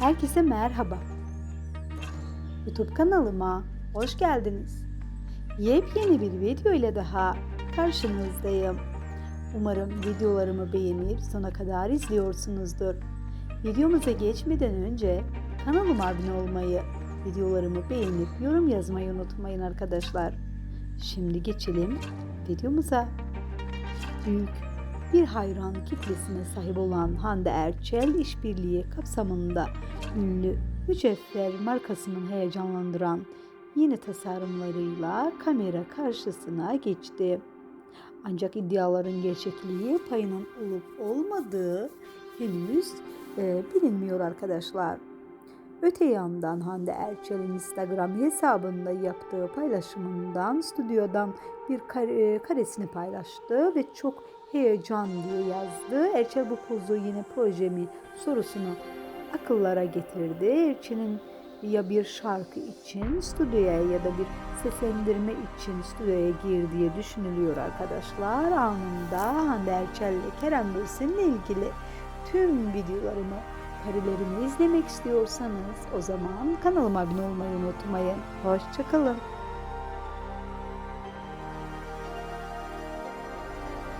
Herkese merhaba. YouTube kanalıma hoş geldiniz. Yepyeni bir video ile daha karşınızdayım. Umarım videolarımı beğenip sona kadar izliyorsunuzdur. Videomuza geçmeden önce kanalıma abone olmayı, videolarımı beğenip yorum yazmayı unutmayın arkadaşlar. Şimdi geçelim videomuza. Büyük bir hayran kitlesine sahip olan Hande Erçel işbirliği kapsamında ünlü mücevher markasının heyecanlandıran yeni tasarımlarıyla kamera karşısına geçti. Ancak iddiaların gerçekliği payının olup olmadığı henüz e, bilinmiyor arkadaşlar. Öte yandan Hande Erçel'in Instagram hesabında yaptığı paylaşımından stüdyodan bir kare, karesini paylaştı ve çok heyecan diye yazdı. Erçel bu pozu yine projemi sorusunu akıllara getirdi. Erçel'in ya bir şarkı için stüdyoya ya da bir seslendirme için stüdyoya girdiği düşünülüyor arkadaşlar. Anında Hande Erçel ile Kerem Bürsin'le ilgili tüm videolarımı karelerimi izlemek istiyorsanız o zaman kanalıma abone olmayı unutmayın. Hoşçakalın.